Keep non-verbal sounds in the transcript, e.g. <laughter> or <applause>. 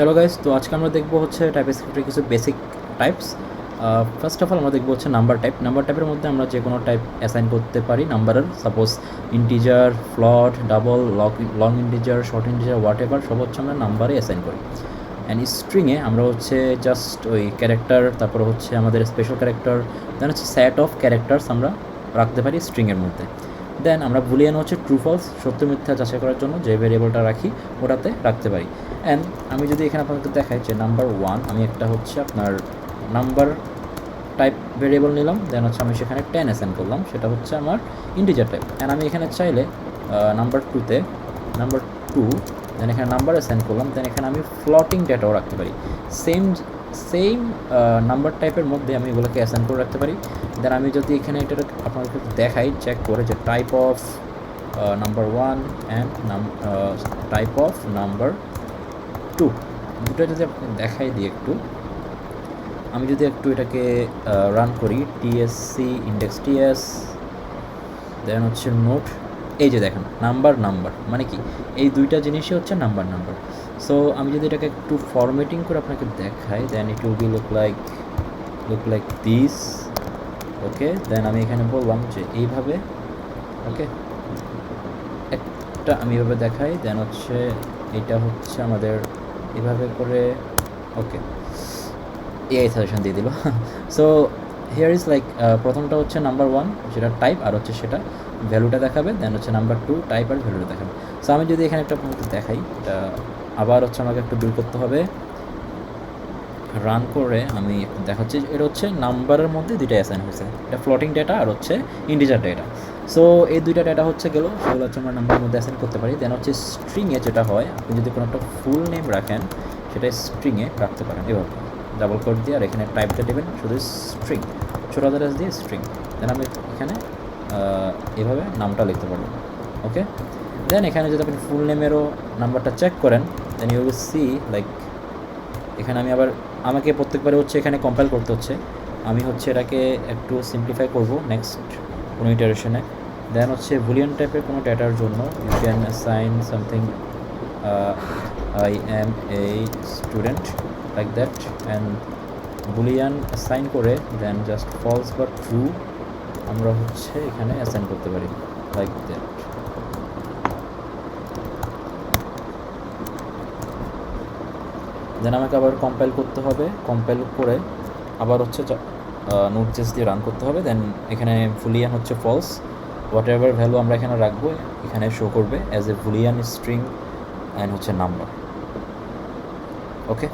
Hello guys তো আজকে আমরা দেখব হচ্ছে টাইপ স্ক্রিপ্টের কিছু basic types first of all আমরা দেখব হচ্ছে নাম্বার টাইপ নাম্বার টাইপের মধ্যে আমরা যে কোনো টাইপ অ্যাসাইন করতে পারি নাম্বারের suppose integer float double long long integer short integer whatever সব হচ্ছে আমরা নাম্বারে অ্যাসাইন করি। অ্যান্ড স্ট্রিংয়ে আমরা হচ্ছে জাস্ট ওই ক্যারেক্টার তারপর হচ্ছে আমাদের স্পেশাল ক্যারেক্টার দেন হচ্ছে সেট অফ ক্যারেক্টার্স আমরা রাখতে পারি স্ট্রিংয়ের মধ্যে। দেন আমরা বুলিয়ান হচ্ছে ট্রু ফলস সত্য, মিথ্যা যাচাই করার জন্য যে ভেরিয়েবলটা রাখি, ওটাতে রাখতে পারি। অ্যান্ড আমি যদি এখানে আপনাকে দেখাই যে নাম্বার ওয়ান আমি একটা হচ্ছে আপনার নাম্বার টাইপ ভেরিয়েবল নিলাম দেন হচ্ছে আমি সেখানে টেন অ্যাসাইন করলাম, সেটা হচ্ছে আমার ইন্টিজার টাইপ অ্যান্ড আমি এখানে চাইলে নাম্বার টুতে নাম্বার টু দেন এখানে নাম্বার অ্যাসাইন করলাম দেন এখানে আমি ফ্লটিং ডেটাও রাখতে পারি। সেম সেম নাম্বার টাইপের মধ্যে আমি এগুলোকে অ্যাসাইন করে রাখতে পারি। দেন আমি যদি এখানে এটা আপনাদেরকে দেখাই চেক করে যে type of number one and type of number two দুটো যদি আপনি দেখাই দিই একটু। আমি যদি একটু এটাকে রান করি টিএসসি ইন্ডেক্স টিএস দেন হচ্ছে নোট এই যে দেখেন নাম্বার নাম্বার মানে কি? এই দুইটা জিনিসই হচ্ছে নাম্বার নাম্বার সো আমি যদি এটাকে একটু ফরম্যাটিং করে আপনাকে দেখাই then it will be look like look like this okay then আমি এখানে বললাম যে এইভাবে ওকে একটা আমি এভাবে দেখাই দেন হচ্ছে এটা হচ্ছে আমাদের এভাবে করে ওকে এআই সাজেশন দিয়ে দিল। সো <laughs> হিয়ার ইজ লাইক প্রথমটা হচ্ছে নাম্বার ওয়ান সেটা টাইপ আর হচ্ছে সেটা ভ্যালুটা দেখাবে দেন হচ্ছে নাম্বার টু টাইপ আর ভ্যালুটা দেখাবে। সো আমি যদি এখানে একটা আপনাকে দেখাই, এটা আবার হচ্ছে আমাকে একটু দূর করতে হবে। রান করে আমি দেখাচ্ছি, এটা হচ্ছে নাম্বারের মধ্যে দুইটা অ্যাসাইন হয়েছে, এটা ফ্লোটিং ডেটা আর হচ্ছে ইন্ডিজার ডেটা সো এই দুইটা ডেটা হচ্ছে গেল, সেগুলো হচ্ছে আমরা নাম্বারের মধ্যে অ্যাসাইন করতে পারি। দেন হচ্ছে স্ট্রিংয়ে যেটা হয়, আপনি যদি কোনো একটা ফুল নেম রাখেন, সেটা স্ট্রিংয়ে রাখতে পারেন, এভাবে। ডাবল কোড দিয়ে, আর এখানে টাইপটা দেবেন, শুধু স্ট্রিং ছোটো S দিয়ে স্ট্রিং দেন আমি এখানে এভাবে নামটা লিখতে পারব। ওকে দেন এখানে যদি আপনি ফুল নেমেরও নাম্বারটা চেক করেন then you will see like এখানে আমি আবার, আমাকে প্রত্যেকবারে হচ্ছে এখানে কম্পাইল করতে হচ্ছে। আমি হচ্ছে এটাকে একটু সিম্পলিফাই করব নেক্সট কোনো ইটারেশনে দেন হচ্ছে বুলিয়ান টাইপের কোনো ডেটার জন্য you can sign something I am a student like that and boolean sign করে দেন জাস্ট ফলস বা ট্রু আমরা হচ্ছে এখানে অ্যাসাইন করতে পারি লাইক দ্যাট দেন আমাকে আবার কম্পাইল করতে হবে কম্পাইল করে আবার হচ্ছে নোট জেস দিয়ে রান করতে হবে দেন এখানে ফুলিয়ান হচ্ছে ফলস হোয়াট এভার ভ্যালু আমরা এখানে রাখব, এখানে শো করবে as a boolean string and হচ্ছে নাম্বার ওকে